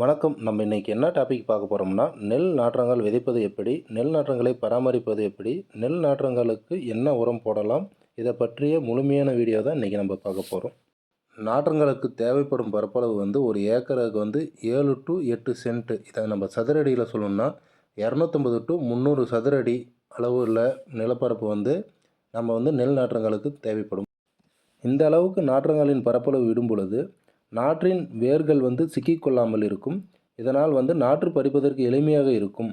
வணக்கம். நம்ம இன்றைக்கி என்ன டாபிக் பார்க்க போகிறோம்னா நெல் நாற்றங்கால் விதைப்பது எப்படி நெல் நாற்றங்களை பராமரிப்பது எப்படி நெல் நாற்றங்களுக்கு என்ன உரம் போடலாம் இதை பற்றிய முழுமையான வீடியோ தான் இன்றைக்கி நம்ம பார்க்க போகிறோம் நாற்றங்களுக்கு தேவைப்படும் பரப்பளவு வந்து ஒரு ஏக்கருக்கு வந்து ஏழு டு எட்டு சென்ட்டு இதை நம்ம சதுரடியில் சொல்லணும்னா இரநூத்தம்பது டு முந்நூறு சதுரடி அளவு உள்ள நிலப்பரப்பு வந்து நம்ம வந்து நெல் நாற்றங்களுக்கு தேவைப்படும். இந்த அளவுக்கு நாற்றங்களின் பரப்பளவு விடும் பொழுது நாற்றின் வேர்கள் வந்து சிக்கிக்கொள்ளாமல் இருக்கும். இதனால் வந்து நாற்று பறிப்பதற்கு எளிமையாக இருக்கும்.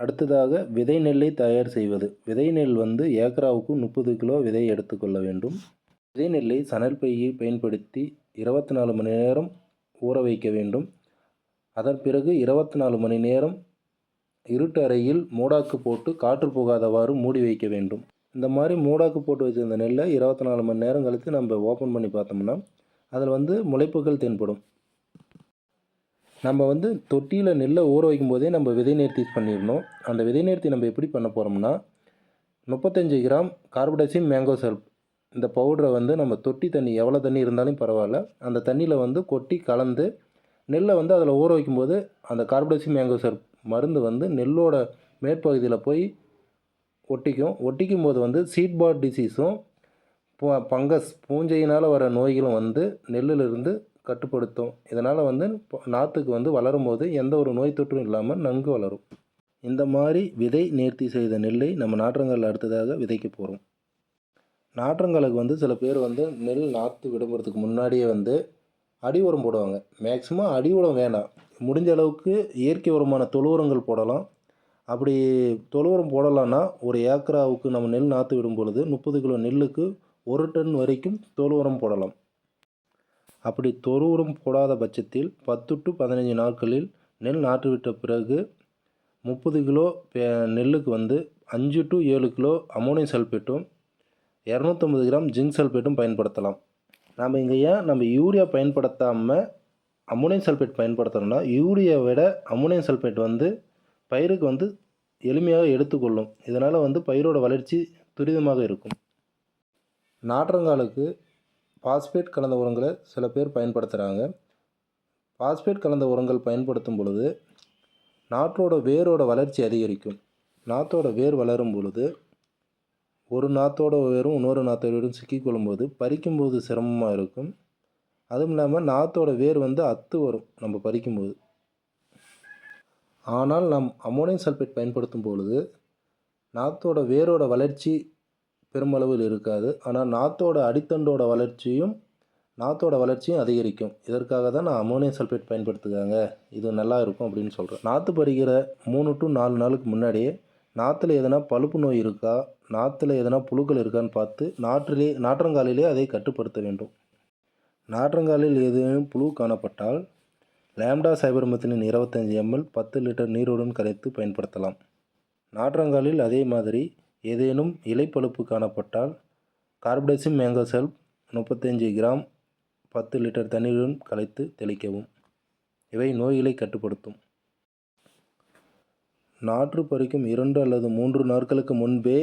அடுத்ததாக விதை நெல்லை தயார் செய்வது. விதை நெல் வந்து ஏக்கராவுக்கு முப்பது கிலோ விதை எடுத்துக்கொள்ள வேண்டும். விதை நெல்லை சணல் பையை பயன்படுத்தி இருபத்தி நாலு மணி நேரம் ஊற வைக்க வேண்டும். அதன் பிறகு இருபத்தி நாலு மணி நேரம் இருட்டு அறையில் மூடாக்கு போட்டு காற்று போகாதவாறு மூடி வைக்க வேண்டும். இந்த மாதிரி மூடாக்கு போட்டு வச்சிருந்த நெல்லை இருபத்தி நாலு மணி நேரம் கழித்து நம்ம ஓப்பன் பண்ணி பார்த்தோம்னா அதில் வந்து முளைப்புகள் தென்படும். நம்ம வந்து தொட்டியில் நெல்லை ஊற வைக்கும் போதே நம்ம விதை நேர்த்தி பண்ணிடணும். அந்த விதை நேர்த்தி நம்ம எப்படி பண்ண போகிறோம்னா முப்பத்தஞ்சு கிராம் கார்படைசிம் மேங்கோ சல்ப். இந்த பவுடரை வந்து நம்ம தொட்டி தண்ணி எவ்வளோ தண்ணி இருந்தாலும் பரவாயில்ல. அந்த தண்ணியில் வந்து கொட்டி கலந்து நெல்லை வந்து அதில் ஊற வைக்கும்போது அந்த கார்படைசிம் மேங்கோ சல்ப் மருந்து வந்து நெல்லோட மேற்பகுதியில் போய் ஒட்டிக்கும். ஒட்டிக்கும் போது வந்து சீட் பாட் டிசீஸும் பங்கஸ் பூஞ்சையினால் வர நோய்களும் வந்து நெல்லிலிருந்து கட்டுப்படுத்தும். இதனால் வந்து நாற்றுக்கு வந்து வளரும் போது எந்த ஒரு நோய் தொற்றும் இல்லாமல் நன்கு வளரும். இந்த மாதிரி விதை நேர்த்தி செய்த நெல்லை நம்ம நாற்றங்கள் அடுத்ததாக விதைக்க போகிறோம் நாற்றங்காலுக்கு வந்து சில பேர் வந்து நெல் நாற்று விடும்புறதுக்கு முன்னாடியே வந்து அடி உரம் போடுவாங்க. மேக்ஸிமம் அடி உரம் வேணாம். முடிஞ்ச அளவுக்கு இயற்கை உரமான தொழு உரங்கள் போடலாம். அப்படி தொழு உரம் போடலான்னா ஒரு ஏக்கராவுக்கு நம்ம நெல் நாற்று விடும் பொழுது முப்பது கிலோ நெல்லுக்கு ஒரு டன் வரைக்கும் தோல் உரம் போடலாம். அப்படி தொழு உரம் போடாத பட்சத்தில் பத்து டு பதினஞ்சு நாட்களில் நெல் நாற்றுவிட்ட பிறகு முப்பது கிலோ நெல்லுக்கு வந்து அஞ்சு டு ஏழு கிலோ அமோனியம் சல்பேட்டும் இரநூத்தம்பது கிராம் ஜிங்க் சல்பேட்டும் பயன்படுத்தலாம். நம்ம இங்கே ஏன் நம்ம யூரியா பயன்படுத்தாமல் அமோனியம் சல்பேட் பயன்படுத்தணும்னா யூரியா விட அமோனியம் சல்பேட் வந்து பயிருக்கு வந்து எளிமையாக எடுத்துக்கொள்ளும். இதனால் வந்து பயிரோட வளர்ச்சி துரிதமாக இருக்கும். நாற்றங்காலுக்கு பாஸ்பேட் கலந்த உரங்களை சில பேர் பயன்படுத்துகிறாங்க பாஸ்பேட் கலந்த உரங்கள் பயன்படுத்தும் பொழுது நாற்றோட வேரோட வளர்ச்சி அதிகரிக்கும். நாற்றோட வேர் வளரும் பொழுது ஒரு நாற்றோட வேரும் இன்னொரு நாற்றோட வேரும் சிக்கிக்கொள்ளும்போது பறிக்கும்போது சிரமமாக இருக்கும். அதுவும் இல்லாமல் நாற்றோட வேர் வந்து அத்து வரும் நம்ம பறிக்கும்போது. ஆனால் நம் அமோனியம் சல்பேட் பயன்படுத்தும் பொழுது நாற்றோட வேரோட வளர்ச்சி பெருமளவில் இருக்காது. ஆனால் நாற்றோட அடித்தண்டோட வளர்ச்சியும் நாற்றோட வளர்ச்சியும் அதிகரிக்கும். இதற்காக தான் நான் அமோனியம் சல்ஃபேட் பயன்படுத்துகிறாங்க. இது நல்லா இருக்கும் அப்படின்னு சொல்கிறேன் நாற்று பறிக்கிற மூணு டு நாலு நாளுக்கு முன்னாடியே நாற்றுல எதனா பழுப்பு நோய் இருக்கா நாற்றுல எதனா புழுக்கள் இருக்கான்னு பார்த்து நாற்றிலே நாற்றங்காலிலே அதை கட்டுப்படுத்த வேண்டும். நாற்றங்காலில் ஏதேனும் புழு காணப்பட்டால் லேம்டா சைபர்மெத்தினின் இருபத்தஞ்சி எம்எல் பத்து லிட்டர் நீருடன் கரைத்து பயன்படுத்தலாம். நாற்றங்காலில் அதே மாதிரி ஏதேனும் இலைப்பழுப்பு காணப்பட்டால் கார்படேசிம் மேங்கோசெல்ப் முப்பத்தஞ்சு கிராம் பத்து லிட்டர் தண்ணீருடன் கலைத்து தெளிக்கவும். இவை நோய்களை கட்டுப்படுத்தும். நாற்று பறிக்கும் இரண்டு அல்லது மூன்று நாட்களுக்கு முன்பே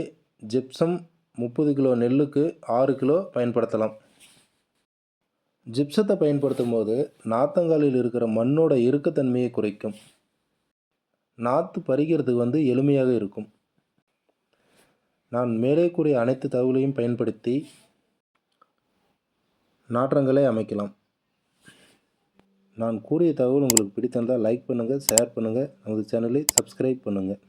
ஜிப்சம் முப்பது கிலோ நெல்லுக்கு ஆறு கிலோ பயன்படுத்தலாம். ஜிப்சத்தை பயன்படுத்தும் போது நாத்தங்காலில் இருக்கிற மண்ணோட இறுக்கத்தன்மையை குறைக்கும். நாற்று பறிக்கிறதுக்கு வந்து எளிமையாக இருக்கும். நான் மேலே கூறிய அனைத்து தகவலையும் பயன்படுத்தி நாற்றங்களை அமைக்கலாம். நான் கூறிய தகவல் உங்களுக்கு பிடித்திருந்தால் லைக் பண்ணுங்கள் ஷேர் பண்ணுங்கள் நமது சேனலை சப்ஸ்கிரைப் பண்ணுங்கள்